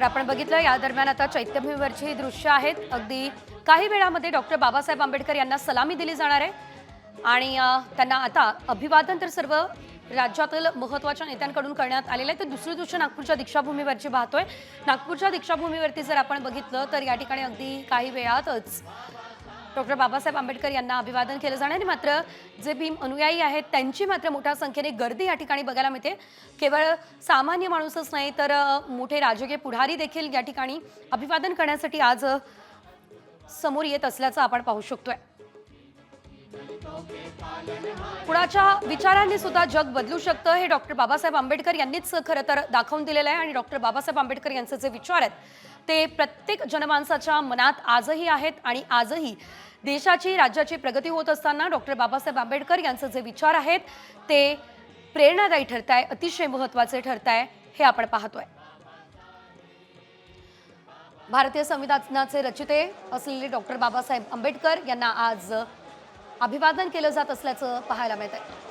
तर आपण बघितलं या दरम्यान आता चैत्यभूमीवरची ही दृश्य आहेत. अगदी काही वेळामध्ये डॉक्टर बाबासाहेब आंबेडकर यांना सलामी दिली जाणार आहे. आणि त्यांना आता अभिवादन तर सर्व राज्यातील महत्त्वाच्या नेत्यांकडून करण्यात आलेलं आहे. तर दुसरं दृश्य नागपूरच्या दीक्षाभूमीवरची पाहतोय. नागपूरच्या दीक्षाभूमीवरती जर आपण बघितलं तर या ठिकाणी अगदी काही वेळातच डॉक्टर बाबासाहेब आंबेडकर यांना अभिवादन केलं जाणार आहे. मात्र जे भीम अनुयायी आहेत त्यांची मात्र मोठ्या संख्येने गर्दी या ठिकाणी बघायला मिळते. केवळ सामान्य माणूसच नाही तर मोठे राजकीय पुढारी देखील या ठिकाणी अभिवादन करण्यासाठी आज समोर येत असल्याचं आपण पाहू शकतोय. कुणाच्या विचारांनी सुद्धा जग बदलू शकतं हे डॉक्टर बाबासाहेब आंबेडकर यांनीच खरं तर दाखवून दिलेलं आहे. आणि डॉक्टर बाबासाहेब आंबेडकर यांचे जे विचार आहेत ते प्रत्येक जनमानसाच्या मनात आजही आहेत आणि आजही देशाची राज्याची प्रगती होत असताना डॉक्टर बाबासाहेब आंबेडकर यांचे जे विचार आहेत ते प्रेरणादायी ठरत आहे अतिशय महत्त्वाचे ठरत आहे हे आपण पाहतोय. भारतीय संविधानाचे रचिते असलेले डॉक्टर बाबासाहेब आंबेडकर यांना आज अभिवादन केलं जात असल्याचं पाहायला मिळत आहे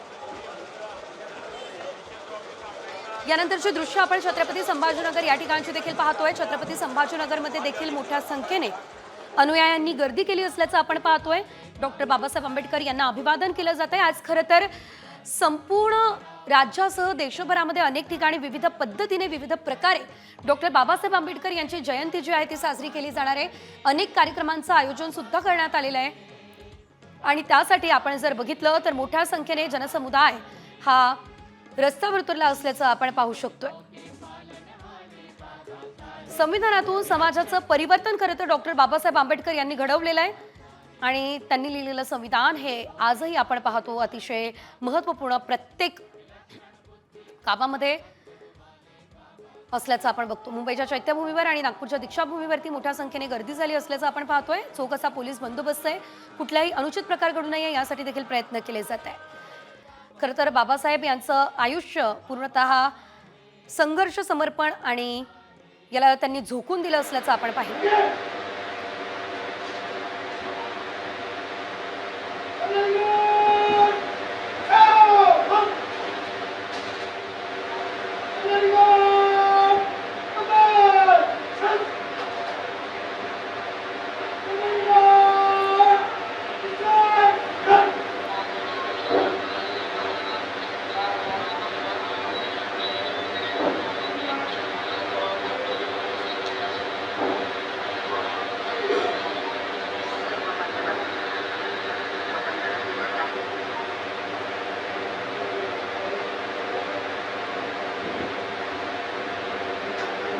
यानंतरचे दृश्य आपण छत्रपती संभाजीनगर या ठिकाणची देखील पाहतोय. छत्रपती संभाजीनगरमध्ये देखील मोठ्या संख्येने अनुयायांनी गर्दी केली असल्याचं आपण पाहतोय. डॉक्टर बाबासाहेब आंबेडकर यांना अभिवादन केलं जात आहे आज खरं तर संपूर्ण राज्यासह देशभरामध्ये अनेक ठिकाणी विविध पद्धतीने विविध प्रकारे डॉक्टर बाबासाहेब आंबेडकर यांची जयंती जी आहे ती साजरी केली जाणार आहे. अनेक कार्यक्रमांचं आयोजन सुद्धा करण्यात आलेलं आहे. आणि त्यासाठी आपण जर बघितलं तर मोठ्या संख्येने जनसमुदाय हा रस्त्यावर उतरला असल्याचं आपण पाहू शकतोय. संविधानातून समाजाचं परिवर्तन खरं तर डॉक्टर बाबासाहेब आंबेडकर यांनी घडवलेलं आहे आणि त्यांनी लिहिलेलं संविधान हे आजही आपण पाहतो अतिशय महत्त्वपूर्ण प्रत्येक कामामध्ये असल्याचं आपण बघतो. मुंबईच्या चैत्यभूमीवर आणि नागपूरच्या दीक्षाभूमीवरती मोठ्या संख्येने गर्दी झाली असल्याचं आपण पाहतोय. चोख असा पोलीस बंदोबस्त आहे. कुठलाही अनुचित प्रकार घडू नये यासाठी देखील प्रयत्न केले जात आहे खरं तर बाबासाहेब यांचं आयुष्य पूर्णतः संघर्ष समर्पण आणि याला त्यांनी झोकून दिलं असल्याचं आपण पाहिलं.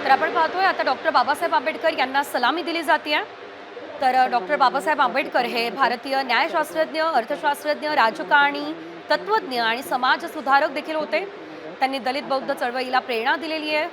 तर आपण पाहतोय. आता डॉक्टर बाबासाहेब आंबेडकर यांना सलामी दिली जाते. तर डॉक्टर बाबासाहेब आंबेडकर हे भारतीय न्यायशास्त्रज्ञ अर्थशास्त्रज्ञ राजकारणी तत्वज्ञ आणि समाज सुधारक देखील होते. त्यांनी दलित बौद्ध चळवळीला प्रेरणा दिलेली आहे.